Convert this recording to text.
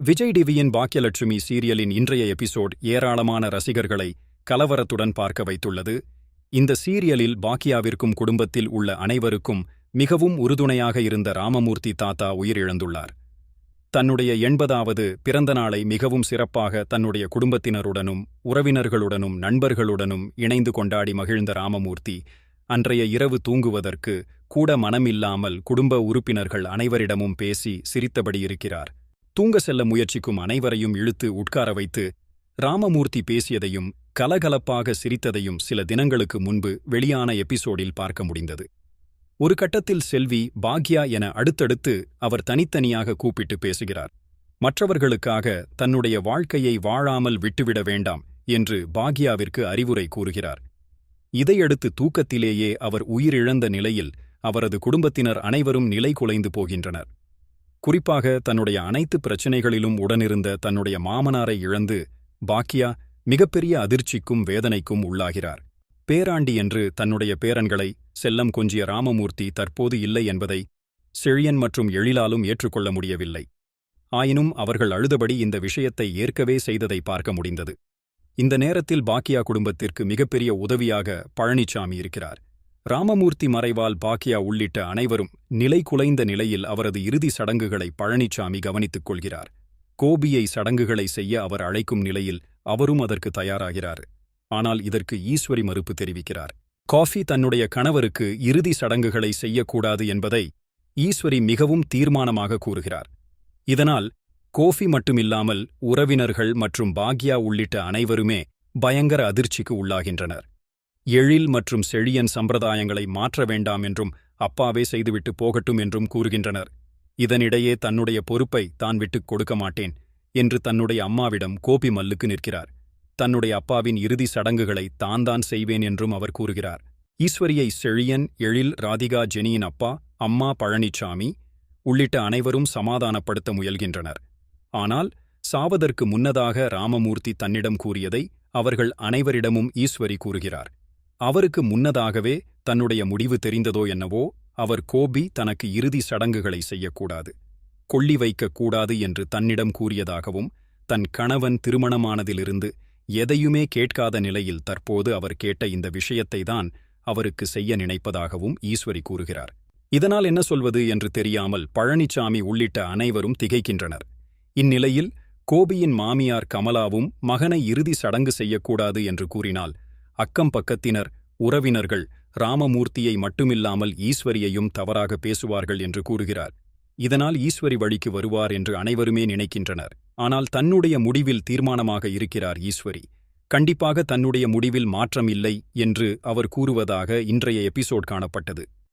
விஜய் டிவியின் பாக்கியலட்சுமி சீரியலின் இன்றைய எபிசோட் ஏராளமான ரசிகர்களை கலவரத்துடன் பார்க்க வைத்துள்ளது. இந்த சீரியலில் பாக்கியாவிற்கும் குடும்பத்தில் உள்ள அனைவருக்கும் மிகவும் உறுதுணையாக இருந்த ராமமூர்த்தி தாத்தா உயிரிழந்துள்ளார். தன்னுடைய எண்பதாவது பிறந்த நாளை மிகவும் சிறப்பாக தன்னுடைய குடும்பத்தினருடனும் உறவினர்களுடனும் நண்பர்களுடனும் இணைந்து கொண்டாடி மகிழ்ந்த ராமமூர்த்தி அன்றைய இரவு தூங்குவதற்கு கூட மனமில்லாமல் குடும்ப உறுப்பினர்கள் அனைவரிடமும் பேசி சிரித்தபடி இருக்கிறார். தூங்க செல்ல முயற்சிக்கும் அனைவரையும் இழுத்து உட்கார வைத்து ராமமூர்த்தி பேசியதையும் கலகலப்பாக சிரித்ததையும் சில தினங்களுக்கு முன்பு வெளியான எபிசோடில் பார்க்க முடிந்தது. ஒரு கட்டத்தில் செல்வி பாக்யா என அடுத்தடுத்து அவர் தனித்தனியாக கூப்பிட்டு பேசுகிறார். மற்றவர்களுக்காக தன்னுடைய வாழ்க்கையை வாழாமல் விட்டுவிட வேண்டாம் என்று பாக்யாவிற்கு அறிவுரை கூறுகிறார். இதையடுத்து தூக்கத்திலேயே அவர் உயிரிழந்த நிலையில் அவரது குடும்பத்தினர் அனைவரும் நிலை குலைந்து போகின்றனர். குறிப்பாக தன்னுடைய அனைத்து பிரச்சினைகளிலும் உடனிருந்த தன்னுடைய மாமனாரை இழந்து பாக்கியா மிகப்பெரிய அதிர்ச்சிக்கும் வேதனைக்கும் உள்ளாகிறார். பேராண்டி என்று தன்னுடைய பேரன்களை செல்லம் கொஞ்சிய ராமமூர்த்தி தற்போது இல்லை என்பதை செழியன் மற்றும் எழிலாலும் ஏற்றுக்கொள்ள முடியவில்லை. ஆயினும் அவர்கள் அழுதபடி இந்த விஷயத்தை ஏற்கவே செய்ததை பார்க்க முடிந்தது. இந்த நேரத்தில் பாக்கியா குடும்பத்திற்கு மிகப்பெரிய உதவியாக பழனிசாமி இருக்கிறார். ராமமூர்த்தி மறைவால் பாக்கியா உள்ளிட்ட அனைவரும் நிலை குலைந்த நிலையில் அவரது இறுதி சடங்குகளை பழனிசாமி கவனித்துக் கொள்கிறார். கோபியை சடங்குகளை செய்ய அவர் அழைக்கும் நிலையில் அவரும் அதற்கு தயாராகிறார். ஆனால் இதற்கு ஈஸ்வரி மறுப்பு தெரிவிக்கிறார். காஃபி தன்னுடைய கணவருக்கு இறுதி சடங்குகளை செய்யக்கூடாது என்பதை ஈஸ்வரி மிகவும் தீர்மானமாக கூறுகிறார். இதனால் கோஃபி மட்டுமில்லாமல் உறவினர்கள் மற்றும் பாக்யா உள்ளிட்ட அனைவருமே பயங்கர அதிர்ச்சிக்கு உள்ளாகின்றனர். எழில் மற்றும் செழியன் சம்பிரதாயங்களை மாற்ற வேண்டாம் என்றும் அப்பாவே செய்துவிட்டு போகட்டும் என்றும் கூறுகின்றனர். இதனிடையே தன்னுடைய பொறுப்பை தான் விட்டுக் கொடுக்க மாட்டேன் என்று தன்னுடைய அம்மாவிடம் கோபி மல்லுக்கு நிற்கிறார். தன்னுடைய அப்பாவின் இறுதி சடங்குகளை தான் தான் செய்வேன் என்றும் அவர் கூறுகிறார். ஈஸ்வரியை செழியன் எழில் ராதிகா ஜெனியின் அப்பா அம்மா பழனிசாமி உள்ளிட்ட அனைவரும் சமாதானப்படுத்த முயல்கின்றனர். ஆனால் சாவதற்கு முன்னதாக ராமமூர்த்தி தன்னிடம் கூறியதை அவர்கள் அனைவரிடமும் ஈஸ்வரி கூறுகிறார். அவருக்கு முன்னதாகவே தன்னுடைய முடிவு தெரிந்ததோ என்னவோ அவர் கோபி தனக்கு இறுதி சடங்குகளை செய்யக்கூடாது. கொள்ளி வைக்கக்கூடாது என்று தன்னிடம் கூறியதாகவும் தன் கணவன் திருமணமானதிலிருந்து எதையுமே கேட்காத நிலையில் தற்போது அவர் கேட்ட இந்த விஷயத்தை தான் அவருக்கு செய்ய நினைப்பதாகவும் ஈஸ்வரி கூறுகிறார். இதனால் என்ன சொல்வது என்று தெரியாமல் பழனிசாமி உள்ளிட்ட அனைவரும் திகைக்கின்றனர். இந்நிலையில் கோபியின் மாமியார் கமலாவும் மகனை இறுதி சடங்கு செய்யக்கூடாது என்று கூறினால் அக்கம் பக்கத்தினர் உறவினர்கள் ராமமூர்த்தியை மட்டுமில்லாமல் ஈஸ்வரியையும் தவறாக பேசுவார்கள் என்று கூறுகிறார். இதனால் ஈஸ்வரி வழிக்கு வருவார் என்று அனைவருமே நினைக்கின்றனர். ஆனால் தன்னுடைய முடிவில் தீர்மானமாக இருக்கிறார் ஈஸ்வரி. கண்டிப்பாக தன்னுடைய முடிவில் மாற்றம் இல்லை என்று அவர் கூறுவதாக இன்றைய எபிசோட் காணப்பட்டது.